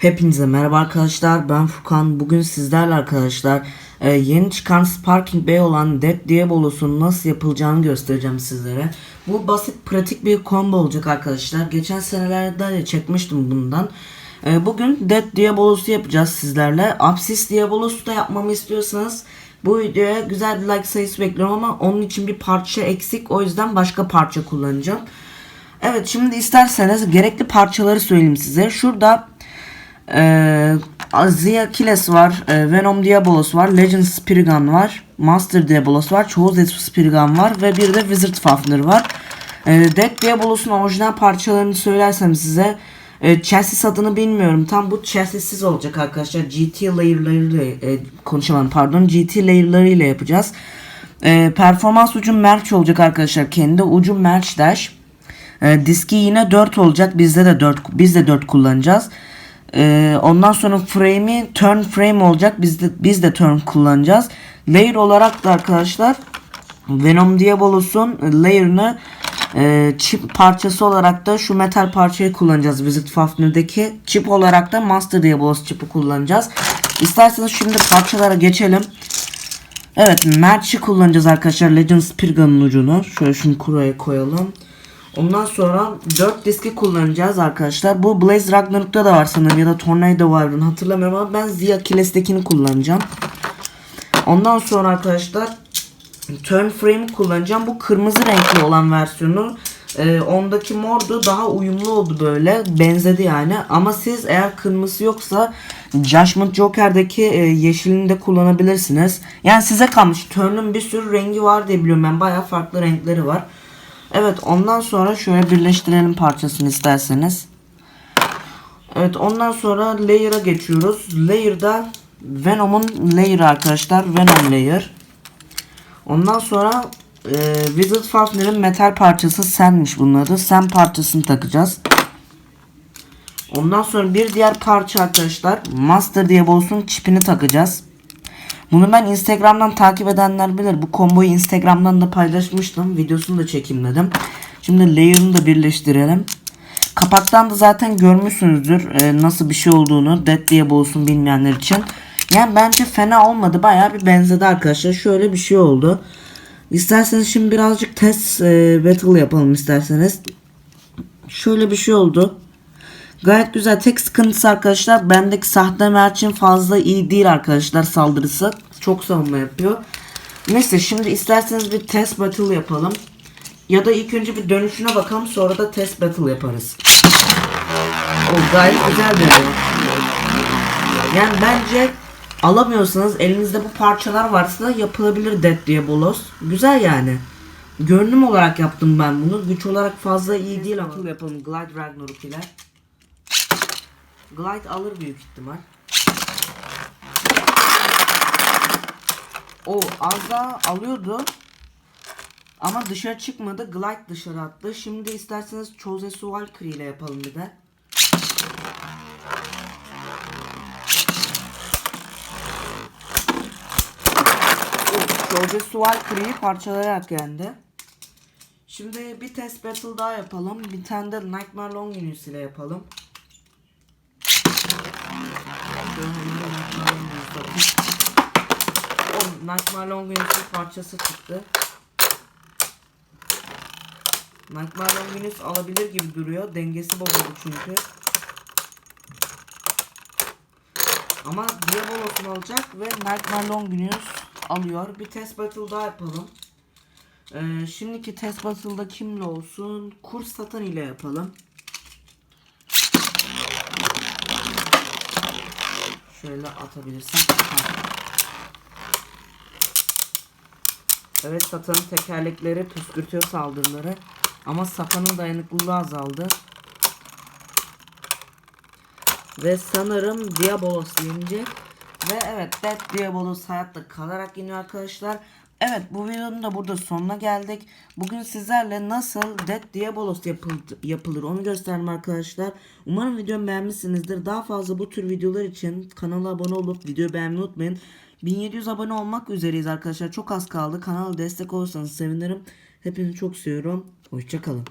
Hepinize merhaba arkadaşlar ben Furkan bugün sizlerle arkadaşlar e, yeni çıkan Sparking Bay olan Dead Diabolos'un nasıl yapılacağını göstereceğim sizlere. Bu basit pratik bir combo olacak arkadaşlar geçen senelerde de çekmiştim bundan. E, bugün Dead Diabolos'u yapacağız sizlerle Apsis Diabolos'u da yapmamı istiyorsanız bu videoya güzel bir like sayısı bekliyorum ama onun için bir parça eksik o yüzden başka parça kullanacağım. Evet şimdi isterseniz gerekli parçaları söyleyeyim size. Şurada ee, Azia Kiles var, e, Venom Diabolos var, Legend Spirigan var, Master Diabolos var, Chozetsu Spirigan var ve bir de Wizard Fafnir var. E, Dead Diabolos'un orijinal parçalarını söylersem size e, chassis adını bilmiyorum. Tam bu chassisiz olacak arkadaşlar. GT layer'larıyla e, konuşamadım pardon. GT layer'larıyla yapacağız. E, performans ucu merch olacak arkadaşlar. Kendi ucu merch dash. E, diski yine 4 olacak. Bizde de 4 biz de 4 kullanacağız. Ee, ondan sonra frame'i turn frame olacak. Biz de, biz de turn kullanacağız. Layer olarak da arkadaşlar Venom Diabolos'un layer'ını e, chip parçası olarak da şu metal parçayı kullanacağız. Visit Fafnir'deki chip olarak da Master Diabolos chip'i kullanacağız. İsterseniz şimdi parçalara geçelim. Evet merch'i kullanacağız arkadaşlar. Legend Spirgan'ın ucunu. Şöyle şunu kuraya koyalım. Ondan sonra 4 diski kullanacağız arkadaşlar. Bu Blaze Ragnarok'ta da var sanırım ya da Tornado War'ın hatırlamıyorum ama ben Zia Kiles'tekini kullanacağım. Ondan sonra arkadaşlar Turn Frame kullanacağım. Bu kırmızı renkli olan versiyonu. Ee, ondaki mordu daha uyumlu oldu böyle. Benzedi yani. Ama siz eğer kırmızı yoksa Judgment Joker'daki e, yeşilini de kullanabilirsiniz. Yani size kalmış. Turn'un bir sürü rengi var diye biliyorum ben. Baya farklı renkleri var. Evet ondan sonra şöyle birleştirelim parçasını isterseniz. Evet ondan sonra layer'a geçiyoruz. Layer'da Venom'un layer'ı arkadaşlar. Venom layer. Ondan sonra e, Wizard Fafner'in metal parçası senmiş bunun adı. Sen parçasını takacağız. Ondan sonra bir diğer parça arkadaşlar Master diye bolsun çipini takacağız. Bunu ben Instagram'dan takip edenler bilir. Bu komboyu Instagram'dan da paylaşmıştım. Videosunu da çekeyim dedim. Şimdi layer'ını da birleştirelim. Kapaktan da zaten görmüşsünüzdür e, nasıl bir şey olduğunu. Dead diye bolsun bilmeyenler için. Yani bence fena olmadı. Baya bir benzedi arkadaşlar. Şöyle bir şey oldu. İsterseniz şimdi birazcık test e, battle yapalım isterseniz. Şöyle bir şey oldu. Gayet güzel. Tek sıkıntısı arkadaşlar bendeki sahte merch'in fazla iyi değil arkadaşlar saldırısı. Çok savunma yapıyor. Neyse şimdi isterseniz bir test battle yapalım. Ya da ilk önce bir dönüşüne bakalım sonra da test battle yaparız. O gayet güzel dönüyor. Yani bence alamıyorsanız elinizde bu parçalar varsa yapılabilir Dead diye bolos. Güzel yani. Görünüm olarak yaptım ben bunu. Güç olarak fazla iyi değil ama. yapalım Glide Ragnarok ile. Glide alır büyük ihtimal. O az daha alıyordu. Ama dışarı çıkmadı. Glide dışarı attı. Şimdi isterseniz Chozesu Valkyrie ile yapalım bir de. Chozesu Valkyrie'yi parçalayarak yendi. Şimdi bir test battle daha yapalım. Bir tane de Nightmare Longinus ile yapalım. O Nightmare Longinus'un parçası çıktı. Nightmare Longinus alabilir gibi duruyor. Dengesi bozuldu çünkü. Ama Diabolos'un alacak ve Nightmare Longinus alıyor. Bir test battle daha yapalım. Ee, şimdiki test battle'da kimle olsun? Kurs Satan ile yapalım. Şöyle atabilirsem. Evet Satan'ın tekerlekleri püskürtüyor saldırıları. Ama Satan'ın dayanıklılığı azaldı. Ve sanırım Diabolos yenecek. Ve evet Dead Diabolos hayatta kalarak yeniyor arkadaşlar. Evet bu videonun da burada sonuna geldik. Bugün sizlerle nasıl Dead Diabolos yapılır onu gösterdim arkadaşlar. Umarım videomu beğenmişsinizdir. Daha fazla bu tür videolar için kanala abone olup videoyu beğenmeyi unutmayın. 1700 abone olmak üzereyiz arkadaşlar. Çok az kaldı. Kanala destek olursanız sevinirim. Hepinizi çok seviyorum. Hoşçakalın.